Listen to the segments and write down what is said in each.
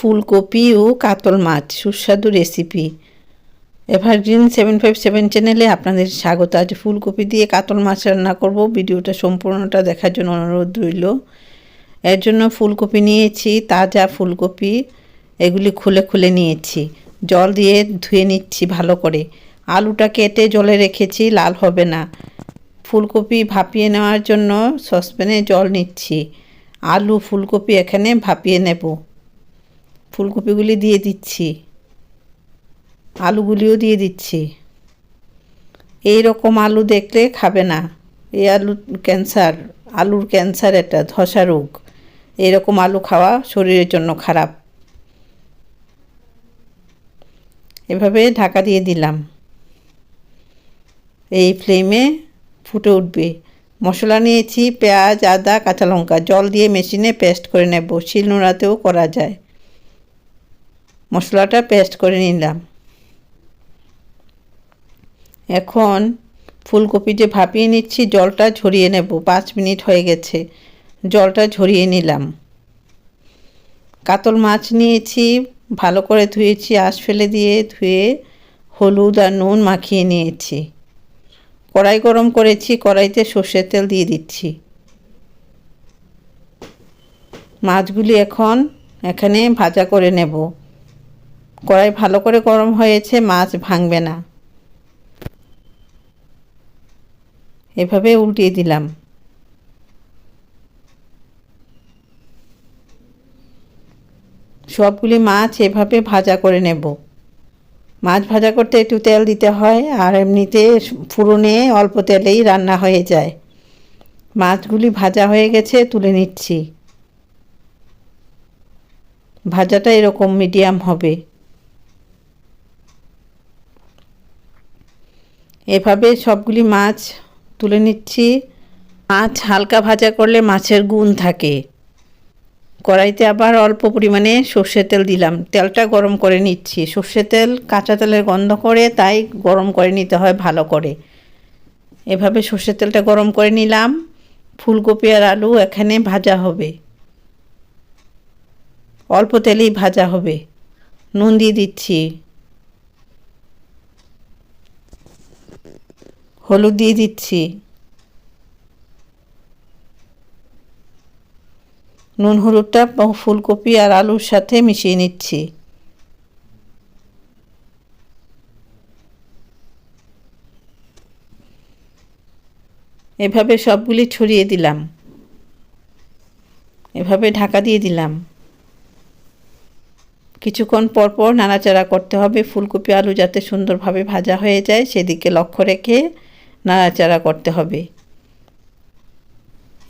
ফুলকপি ও কাতল মাছ, সুস্বাদু recipe. Evergreen seven five seven চ্যানেলে আপনাদের স্বাগত। আজ ফুলকপি দিয়ে কাতল মাছ রান্না করব। ভিডিওটা সম্পূর্ণটা দেখার জন্য অনুরোধ রইল। এর জন্য ফুলকপি নিয়েছি, তাজা ফুলকপি। এগুলি খুলে খুলে নিয়েছি। জল দিয়ে ধুয়ে নিচ্ছি ভালো করে। আলুটা কেটে জলে রেখেছি, লাল হবে না। ফুলকপি ভাপিয়ে নেওয়ার জন্য সসপ্যানে জল নিচ্ছি। আলু, ফুলকপি এখানে ভাপিয়ে নেব। ফুলকপিগুলি দিয়ে দিচ্ছি। আলুগুলিও দিয়ে দিচ্ছি। এই রকম আলু দেখলে খাবে না। এই আলু ক্যান্সার, আলুর ক্যান্সার এটা ধসা রোগ। এরকম আলু খাওয়া শরীরের জন্য খারাপ। এভাবে ঢাকা দিয়ে দিলাম। এই ফ্লেমে ফুটে উঠবে। মশলা নিয়েছি, পেঁয়াজ, আদা, কাঁচা লঙ্কা, জল দিয়ে মেশিনে পেস্ট করে নেব। শিলনোড়াতেও করা যায়। মশলাটা পেস্ট করে নিলাম। এখন ফুলকপি যে ভাপিয়ে নিচ্ছি, জলটা ঝরিয়ে নেব। পাঁচ মিনিট হয়ে গেছে। জলটা ঝরিয়ে নিলাম। কাতল মাছ নিয়েছি, ভালো করে ধুয়েছি, আঁশ ফেলে দিয়ে ধুয়ে হলুদ আর নুন মাখিয়ে নিয়েছি। কড়াই গরম করেছি, কড়াইতে সর্ষের তেল দিয়ে দিচ্ছি। মাছগুলি এখন এখানে ভাজা করে নেব। কড়াই ভালো করে গরম হয়েছে, মাছ ভাঙবে না। এভাবে উল্টিয়ে দিলাম। সবগুলি মাছ এভাবে ভাজা করে নেব। মাছ ভাজা করতে একটু তেল দিতে হয়, আর এমনিতে ফুরনে অল্প তেলেই রান্না হয়ে যায়। মাছগুলি ভাজা হয়ে গেছে, তুলে নিচ্ছি। ভাজাটা এরকম মিডিয়াম হবে। এভাবে সবগুলি মাছ তুলে নিচ্ছি। মাছ হালকা ভাজা করলে মাছের গুণ থাকে। কড়াইতে আবার অল্প পরিমাণে সর্ষের তেল দিলাম। তেলটা গরম করে নিচ্ছি। সর্ষের তেল কাঁচা তেলের গন্ধ করে, তাই গরম করে নিতে হয় ভালো করে। এভাবে সর্ষের তেলটা গরম করে নিলাম। ফুলকপি আর আলু এখানে ভাজা হবে। অল্প তেলেই ভাজা হবে। নুন দিয়ে দিচ্ছি। হলুদ দিয়ে দিচ্ছি। নুন, হলুদটা ফুলকপি আর আলুর সাথে মিশিয়ে নিচ্ছি। এভাবে সবগুলি ছড়িয়ে দিলাম। এভাবে ঢাকা দিয়ে দিলাম। কিছুক্ষণ পর পর নাড়াচাড়া করতে হবে। ফুলকপি, আলু যাতে সুন্দরভাবে ভাজা হয়ে যায়, সেদিকে লক্ষ্য রেখে নাড়াচাড়া করতে হবে।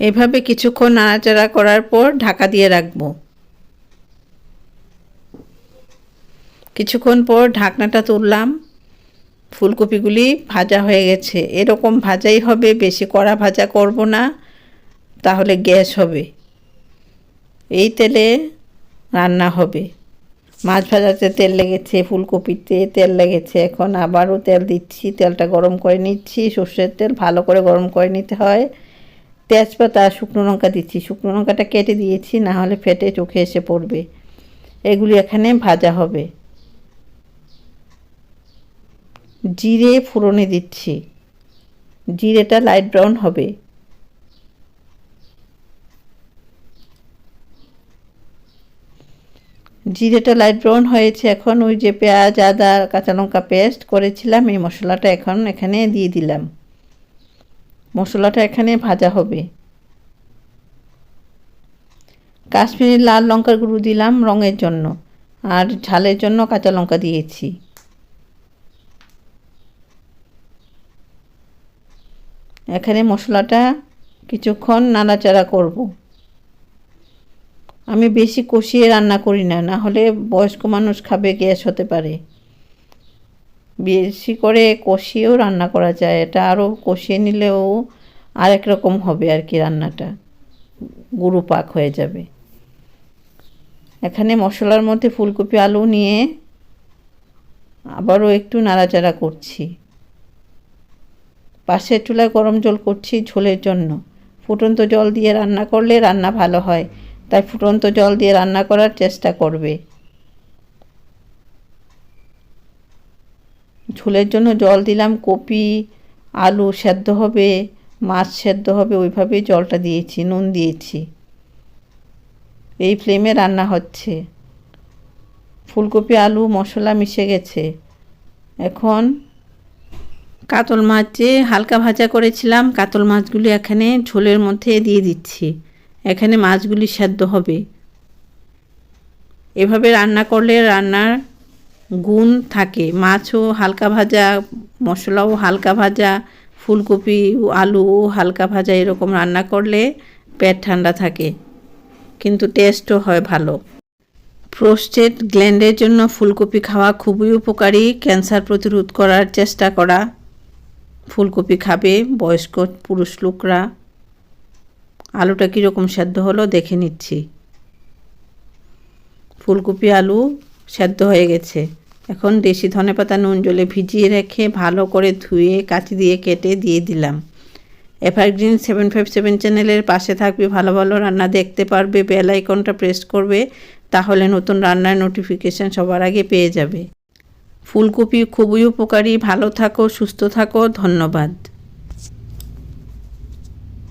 এভাবে কিছুক্ষণ নাড়াচাড়া করার পর ঢাকা দিয়ে রাখব। কিছুক্ষণ পর ঢাকনাটা তুললাম। ফুলকপিগুলি ভাজা হয়ে গেছে। এরকম ভাজাই হবে, বেশি কড়া ভাজা করব না, তাহলে গ্যাস হবে। এই তেলে রান্না হবে। মাছ ভাজাতে তেল লেগেছে, ফুলকপিতে তেল লেগেছে, এখন আবারও তেল দিচ্ছি, তেলটা গরম করে নিচ্ছি, সর্ষের তেল ভালো করে গরম করে নিতে হয়। তেজপাতা, শুকনো লঙ্কা দিচ্ছি, শুকনো লঙ্কাটা কেটে দিয়েছি, না হলে ফেটে চোখে এসে পড়বে। এগুলি এখানে ভাজা হবে। জিরে ফুরনে দিচ্ছি। জিরেটা লাইট ব্রাউন হবে। জিরেটা লাইট ব্রাউন হয়েছে, এখন ওই যে পেঁয়াজ, আদা, কাঁচা লঙ্কা পেস্ট করেছিলাম, এই মশলাটা এখন এখানে দিয়ে দিলাম। মশলাটা এখানে ভাজা হবে। কাশ্মীরি লাল লঙ্কার গুঁড়ো দিলাম রঙের জন্য, আর ঝালের জন্য কাঁচা লঙ্কা দিয়েছি। এখানে মশলাটা কিছুক্ষণ নাড়াচাড়া করব। আমি বেশি কষিয়ে রান্না করি না না হলে বয়স্ক মানুষ খাবে, গ্যাস হতে পারে। বেশি করে কষিয়েও রান্না করা যায়, এটা আরও কষিয়ে নিলেও আরেক রকম হবে আর কি রান্নাটা। গুঁড়ো পাক হয়ে যাবে। এখানে মশলার মধ্যে ফুলকপি, আলু নিয়ে আবারও একটু নাড়াচাড়া করছি। পাশের চুলায় গরম জল করছি ঝোলের জন্য। ফুটন্ত জল দিয়ে রান্না করলে রান্না ভালো হয়। তাই ফুটন্ত জল দিয়ে রান্না করার চেষ্টা করবে। ঝোলের জন্য জল দিলাম, কপি, আলু সেদ্ধ হবে, মাছ সেদ্ধ হবে, ওইভাবেই জলটা দিয়েছি, নুন দিয়েছি। এই ফ্লেমে রান্না হচ্ছে। ফুলকপি, আলু, মশলা মিশে গেছে। এখন কাতল মাছ যে হালকা ভাজা করেছিলাম, কাতল মাছগুলি এখানে ঝোলের মধ্যে দিয়ে দিচ্ছি। এখানে মাছগুলি সেদ্ধ হবে। এভাবে রান্না করলে রান্নার গুণ থাকে। মাছও হালকা ভাজা, মশলাও হালকা ভাজা, ফুলকপি আলু হালকা ভাজা এরকম রান্না করলে পেট ঠান্ডা থাকে, কিন্তু টেস্টও হয় ভালো। প্রোস্টেট গ্ল্যান্ডের জন্য ফুলকপি খাওয়া খুবই উপকারী। ক্যান্সার প্রতিরোধ করার চেষ্টা করা ফুলকপি খাবে বয়স্ক পুরুষ লোকরা। আলুটা কীরকম সেদ্ধ হলো দেখে নিচ্ছি। ফুলকপি আলু সেদ্ধ হয়ে গেছে। এখন দেশি ধনেপাতা নুন জলে ভিজিয়ে রেখে ভালো করে ধুয়ে, কাঁচি দিয়ে কেটে দিয়ে দিলাম। এভারগ্রিন সেভেন ফাইভ সেভেন চ্যানেলের পাশে থাকবে, ভালো ভালো রান্না দেখতে পারবে, বেল আইকনটা প্রেস করবে, তাহলে নতুন রান্নার নোটিফিকেশান সবার আগে পেয়ে যাবে। ফুলকপি খুবই উপকারী, ভালো থাকো, সুস্থ থাকো, ধন্যবাদ।